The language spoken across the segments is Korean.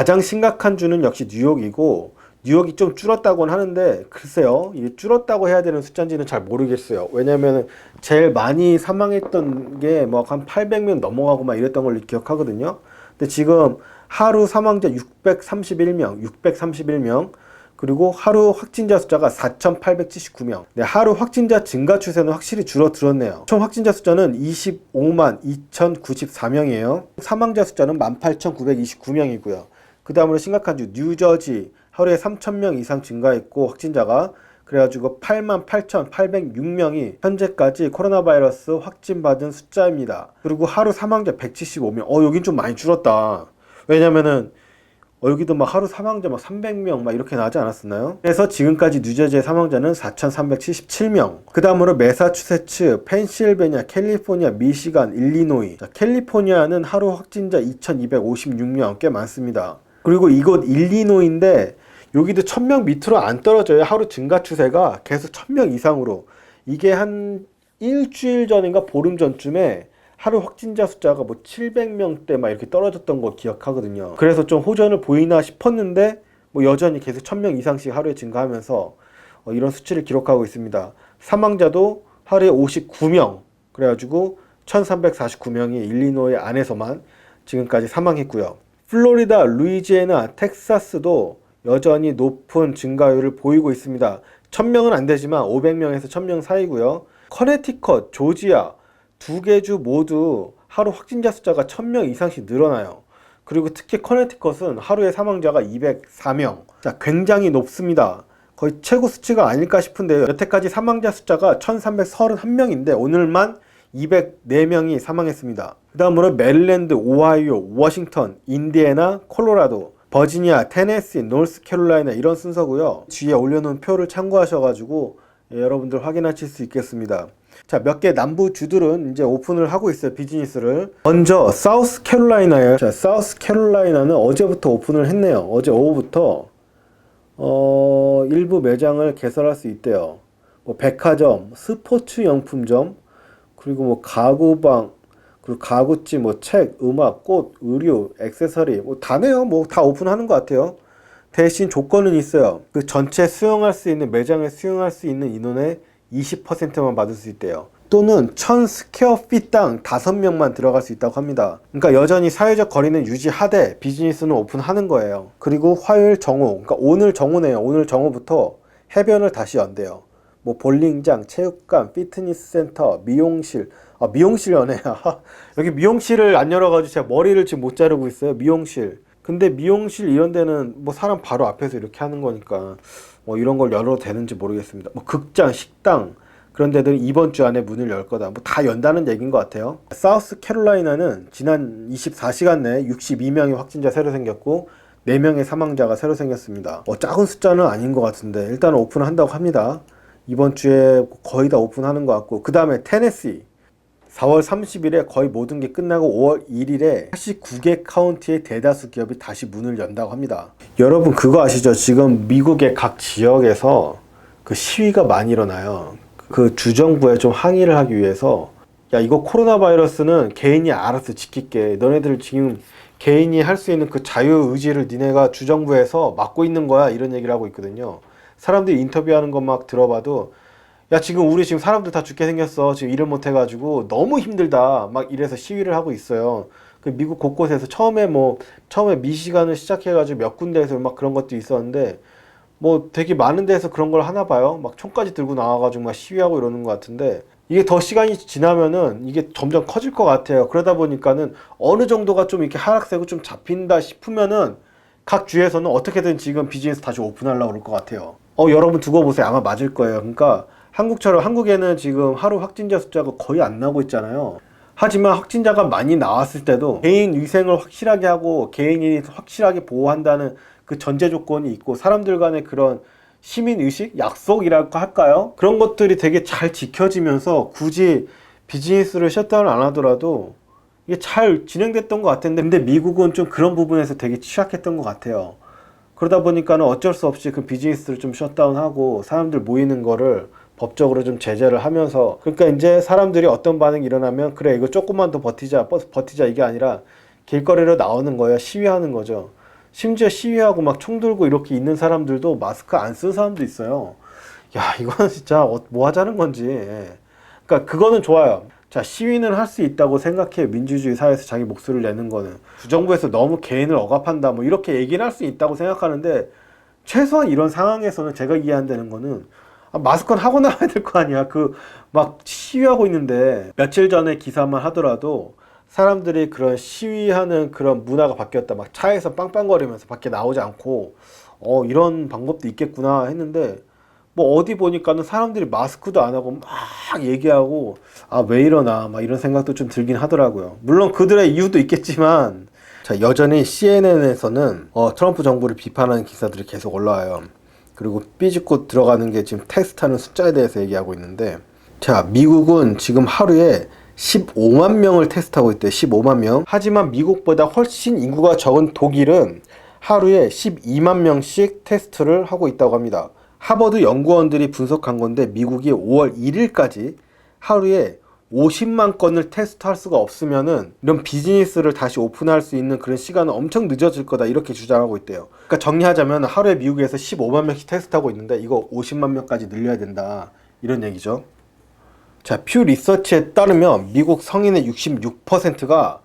가장 심각한 주는 역시 뉴욕이고 뉴욕이 좀 줄었다고는 하는데 글쎄요 이게 줄었다고 해야 되는 숫자인지는 잘 모르겠어요 왜냐면 제일 많이 사망했던 게 뭐 한 800명 넘어가고 막 이랬던 걸로 기억하거든요 근데 지금 하루 사망자 631명 631명 그리고 하루 확진자 숫자가 4,879명. 네, 하루 확진자 증가 추세는 확실히 줄어들었네요. 총 확진자 숫자는 25만 2,094명이에요. 사망자 숫자는 18,929명이고요. 그 다음으로 심각한 주 뉴저지 하루에 3,000명 이상 증가했고 확진자가 그래가지고 8만 8,806명이 현재까지 코로나 바이러스 확진받은 숫자입니다. 그리고 하루 사망자 175명. 어, 여긴 좀 많이 줄었다. 왜냐면은 어, 여기도 막 하루 사망자 막 300명 막 이렇게 나지 않았었나요? 그래서 지금까지 뉴저지의 사망자는 4,377명. 그 다음으로 메사추세츠, 펜실베니아, 캘리포니아, 미시간, 일리노이. 자, 캘리포니아는 하루 확진자 2,256명 꽤 많습니다. 그리고 이곳 일리노이인데 여기도 1000명 밑으로 안 떨어져요. 하루 증가 추세가 계속 1000명 이상으로. 이게 한 일주일 전인가 보름 전쯤에 하루 확진자 숫자가 뭐 700명대 막 이렇게 떨어졌던 거 기억하거든요. 그래서 좀 호전을 보이나 싶었는데 뭐 여전히 계속 1000명 이상씩 하루에 증가하면서 어, 이런 수치를 기록하고 있습니다. 사망자도 하루에 59명. 그래가지고 1349명이 일리노이 안에서만 지금까지 사망했고요. 플로리다, 루이지애나, 텍사스도 여전히 높은 증가율을 보이고 있습니다. 1000명은 안 되지만 500명에서 1000명 사이고요. 커네티컷, 조지아 두 개 주 모두 하루 확진자 숫자가 1000명 이상씩 늘어나요. 그리고 특히 커네티컷은 하루에 사망자가 204명. 자, 굉장히 높습니다. 거의 최고 수치가 아닐까 싶은데요. 여태까지 사망자 숫자가 1331명인데 오늘만 204명이 사망했습니다. 그 다음으로 메릴랜드, 오하이오, 워싱턴, 인디애나, 콜로라도, 버지니아, 테네시, 노스캐롤라이나 이런 순서고요. 뒤에 올려놓은 표를 참고하셔가지고 예, 여러분들 확인하실 수 있겠습니다. 자, 몇 개 남부 주들은 이제 오픈을 하고 있어요, 비즈니스를. 먼저, 사우스 캐롤라이나예요. 자, 사우스 캐롤라이나는 어제부터 오픈을 했네요. 어제 오후부터, 어, 일부 매장을 개설할 수 있대요. 뭐, 백화점, 스포츠 용품점, 그리고 뭐, 가구방, 그리고 가구집, 뭐, 책, 음악, 꽃, 의류, 액세서리, 뭐, 다네요. 뭐, 다 오픈하는 것 같아요. 대신 조건은 있어요. 그 전체 수용할 수 있는, 매장에 수용할 수 있는 인원의 20%만 받을 수 있대요. 또는 1000 스퀘어핏당 5명만 들어갈 수 있다고 합니다. 그러니까 여전히 사회적 거리는 유지하되 비즈니스는 오픈하는 거예요. 그리고 화요일 정오, 그러니까 오늘 정오네요. 오늘 정오부터 해변을 다시 연대요. 뭐 볼링장, 체육관, 피트니스 센터, 미용실. 아, 미용실 연애야. 여기 미용실을 안 열어가지고 제가 머리를 지금 못 자르고 있어요. 미용실. 근데 미용실 이런 데는 뭐 사람 바로 앞에서 이렇게 하는 거니까 뭐 이런 걸 열어도 되는지 모르겠습니다. 뭐 극장, 식당 그런 데들은 이번 주 안에 문을 열 거다. 뭐 다 연다는 얘기인 것 같아요. 사우스 캐롤라이나는 지난 24시간 내에 62명의 확진자 새로 생겼고 4명의 사망자가 새로 생겼습니다. 어, 작은 숫자는 아닌 것 같은데 일단 오픈한다고 합니다. 이번 주에 거의 다 오픈하는 것 같고 그 다음에 테네시 4월 30일에 거의 모든 게 끝나고 5월 1일에 89개 카운티의 대다수 기업이 다시 문을 연다고 합니다. 여러분 그거 아시죠? 지금 미국의 각 지역에서 그 시위가 많이 일어나요. 그 주정부에 좀 항의를 하기 위해서 야 이거 코로나 바이러스는 개인이 알아서 지킬게. 너네들 지금 개인이 할 수 있는 그 자유 의지를 니네가 주정부에서 막고 있는 거야 이런 얘기를 하고 있거든요. 사람들이 인터뷰하는 것 막 들어봐도 야 지금 우리 지금 사람들 다 죽게 생겼어. 지금 일을 못 해가지고 너무 힘들다. 막 이래서 시위를 하고 있어요. 그 미국 곳곳에서 처음에 뭐 처음에 미시간을 시작해가지고 몇 군데에서 막 그런 것도 있었는데 뭐 되게 많은 데서 그런 걸 하나 봐요. 막 총까지 들고 나와가지고 막 시위하고 이러는 것 같은데 이게 더 시간이 지나면은 이게 점점 커질 것 같아요. 그러다 보니까는 어느 정도가 좀 이렇게 하락세고 좀 잡힌다 싶으면은 각 주에서는 어떻게든 지금 비즈니스 다시 오픈하려고 그럴 것 같아요 어 여러분 두고 보세요 아마 맞을 거예요 그러니까 한국처럼 한국에는 지금 하루 확진자 숫자가 거의 안 나고 있잖아요. 하지만 확진자가 많이 나왔을 때도 개인 위생을 확실하게 하고 개인이 확실하게 보호한다는 그 전제 조건이 있고 사람들 간의 그런 시민 의식, 약속이랄까 할까요? 그런 것들이 되게 잘 지켜지면서 굳이 비즈니스를 셧다운 안 하더라도 이게 잘 진행됐던 것 같은데 근데 미국은 좀 그런 부분에서 되게 취약했던 것 같아요. 그러다 보니까는 어쩔 수 없이 그 비즈니스를 좀 셧다운하고 사람들 모이는 거를 법적으로 좀 제재를 하면서 그러니까 이제 사람들이 어떤 반응이 일어나면 그래 이거 조금만 더 버티자 버- 버티자 이게 아니라 길거리로 나오는 거야 시위하는 거죠 심지어 시위하고 막 총 들고 이렇게 있는 사람들도 마스크 안 쓴 사람도 있어요. 야, 이거는 진짜 어- 뭐 하자는 건지. 예. 그러니까 그거는 좋아요. 자, 시위는 할 수 있다고 생각해. 민주주의 사회에서 자기 목소리를 내는 거는. 주정부에서 너무 개인을 억압한다. 뭐 이렇게 얘기는 할수 있다고 생각하는데 최소한 이런 상황에서는 제가 이해한다는 거는 아, 마스크는 하고 나와야 될 거 아니야. 그 막 시위하고 있는데 며칠 전에 기사만 하더라도 사람들이 그런 시위하는 그런 문화가 바뀌었다. 막 차에서 빵빵거리면서 밖에 나오지 않고 어 이런 방법도 있겠구나 했는데 뭐 어디 보니까는 사람들이 마스크도 안 하고 막 얘기하고 아 왜 이러나 막 이런 생각도 좀 들긴 하더라고요. 물론 그들의 이유도 있겠지만 자 여전히 CNN에서는 어, 트럼프 정부를 비판하는 기사들이 계속 올라와요. 그리고 삐집고 들어가는 게 지금 테스트하는 숫자에 대해서 얘기하고 있는데 자 미국은 지금 하루에 15만 명을 테스트하고 있대요. 15만 명. 하지만 미국보다 훨씬 인구가 적은 독일은 하루에 12만 명씩 테스트를 하고 있다고 합니다. 하버드 연구원들이 분석한 건데 미국이 5월 1일까지 하루에 50만 건을 테스트할 수가 없으면은 이런 비즈니스를 다시 오픈할 수 있는 그런 시간은 엄청 늦어질 거다 이렇게 주장하고 있대요. 그러니까 정리하자면 하루에 미국에서 15만 명씩 테스트하고 있는데 이거 50만 명까지 늘려야 된다 이런 얘기죠. 자, 퓨 리서치에 따르면 미국 성인의 66%가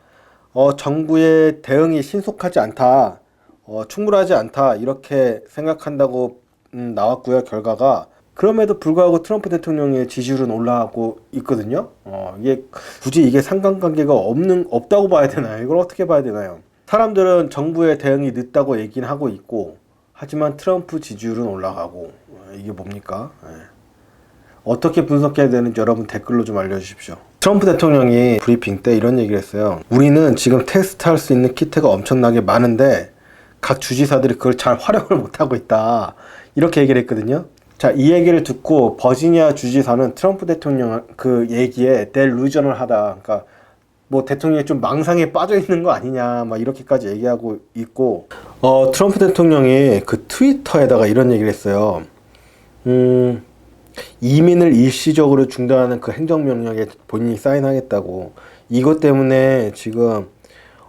어, 정부의 대응이 신속하지 않다, 어, 충분하지 않다 이렇게 생각한다고 음, 나왔고요 결과가 그럼에도 불구하고 트럼프 대통령의 지지율은 올라가고 있거든요. 어, 이게 굳이 이게 상관관계가 없는 없다고 봐야 되나요? 이걸 어떻게 봐야 되나요? 사람들은 정부의 대응이 늦다고 얘기는 하고 있고 하지만 트럼프 지지율은 올라가고 어, 이게 뭡니까? 예. 어떻게 분석해야 되는지 여러분 댓글로 좀 알려주십시오. 트럼프 대통령이 브리핑 때 이런 얘기를 했어요. 우리는 지금 테스트할 수 있는 키트가 엄청나게 많은데 각 주지사들이 그걸 잘 활용을 못하고 있다. 이렇게 얘기를 했거든요. 자, 이 얘기를 듣고 버지니아 주지사는 트럼프 대통령 그 얘기에 델루전을 하다. 그러니까 뭐 대통령이 좀 망상에 빠져 있는 거 아니냐, 막 이렇게까지 얘기하고 있고, 어, 트럼프 대통령이 그 트위터에다가 이런 얘기를 했어요. 음, 이민을 일시적으로 중단하는 그 행정명령에 본인이 사인하겠다고. 이것 때문에 지금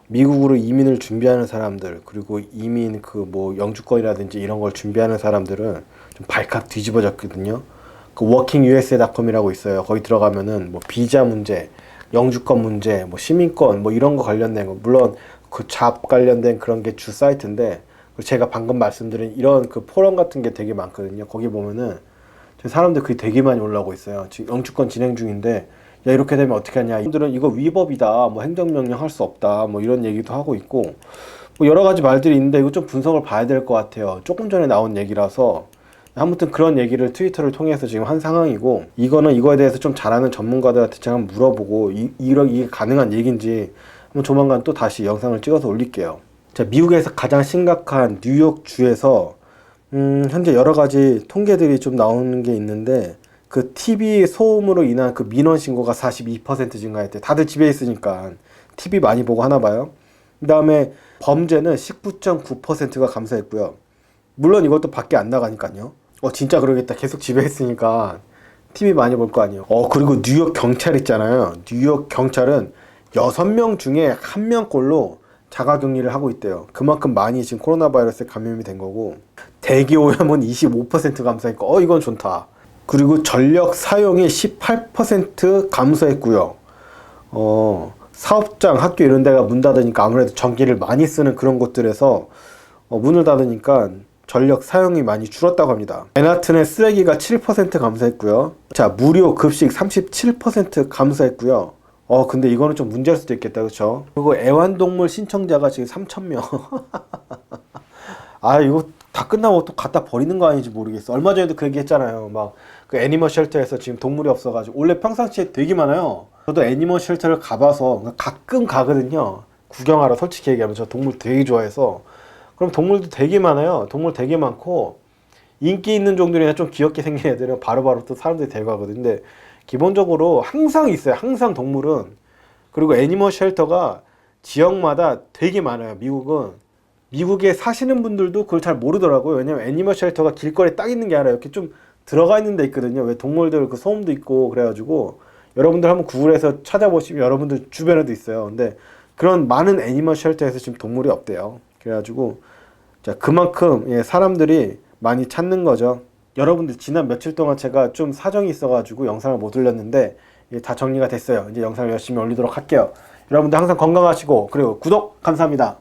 미국으로 이민을 준비하는 사람들, 그리고 이민 그 뭐 영주권이라든지 이런 걸 준비하는 사람들은 좀 발칵 뒤집어졌거든요. 그 workingusa.com이라고 있어요. 거기 들어가면은 뭐 비자 문제, 영주권 문제, 뭐 시민권 뭐 이런 거 관련된 거 물론 그 잡 관련된 그런 게 주 사이트인데 그 제가 방금 말씀드린 이런 그 포럼 같은 게 되게 많거든요. 거기 보면은 사람들 그게 되게 많이 올라오고 있어요. 지금 영주권 진행 중인데 야 이렇게 되면 어떻게 하냐. 이들은 이거 위법이다. 뭐 행정명령 할 수 없다. 뭐 이런 얘기도 하고 있고 뭐 여러 가지 말들이 있는데 이거 좀 분석을 봐야 될 것 같아요. 조금 전에 나온 얘기라서 아무튼 그런 얘기를 트위터를 통해서 지금 한 상황이고 이거는 이거에 대해서 좀 잘하는 전문가들한테 제가 물어보고 이, 이런 이게 가능한 얘기인지 한번 조만간 또 다시 영상을 찍어서 올릴게요. 자, 미국에서 가장 심각한 뉴욕 주에서 음, 현재 여러 가지 통계들이 좀 나오는 게 있는데 그 TV 소음으로 인한 그 민원 신고가 42% 증가했대. 다들 집에 있으니까 TV 많이 보고 하나 봐요. 그다음에 범죄는 19.9%가 감소했고요. 물론 이것도 밖에 안 나가니까요. 어 진짜 그러겠다. 계속 집에 있으니까 TV 많이 볼 거 아니에요. 어 그리고 뉴욕 경찰 있잖아요. 뉴욕 경찰은 여섯 명 중에 한 명꼴로 자가격리를 하고 있대요. 그만큼 많이 지금 코로나 바이러스에 감염이 된 거고 대기 오염은 25% 감소하니까 어 이건 좋다. 그리고 전력 사용이 18% 감소했고요. 어 사업장, 학교 이런 데가 문 닫으니까 아무래도 전기를 많이 쓰는 그런 곳들에서 어, 문을 닫으니까 전력 사용이 많이 줄었다고 합니다. 맨하튼의 쓰레기가 7% 감소했고요. 자, 무료 급식 37% 감소했고요. 어, 근데 이거는 좀 문제일 수도 있겠다, 그렇죠? 그리고 애완동물 신청자가 지금 3,000명. 아, 이거 다 끝나고 또 갖다 버리는 거 아닌지 모르겠어. 얼마 전에도 그 얘기 했잖아요. 막 그 애니멀 쉘터에서 지금 동물이 없어가지고 원래 평상시에 되게 많아요. 저도 애니멀 쉘터를 가봐서 가끔 가거든요. 구경하러 솔직히 얘기하면 저 동물 되게 좋아해서 그럼 동물도 되게 많아요. 동물 되게 많고 인기 있는 종들이나 좀 귀엽게 생긴 애들은 바로바로 또 사람들이 데려가거든요. 근데 기본적으로 항상 있어요. 항상 동물은 그리고 애니멀 쉘터가 지역마다 되게 많아요. 미국은 미국에 사시는 분들도 그걸 잘 모르더라고요. 왜냐면 애니멀 쉘터가 길거리에 딱 있는 게 아니라 이렇게 좀 들어가 있는 데 있거든요. 왜 동물들 그 소음도 있고 그래가지고 여러분들 한번 구글에서 찾아보시면 여러분들 주변에도 있어요. 근데 그런 많은 애니멀 쉘터에서 지금 동물이 없대요. 그래가지고 자, 그만큼 예, 사람들이 많이 찾는 거죠. 여러분들 지난 며칠 동안 제가 좀 사정이 있어가지고 영상을 못 올렸는데 예, 다 정리가 됐어요. 이제 영상을 열심히 올리도록 할게요. 여러분들 항상 건강하시고 그리고 구독 감사합니다.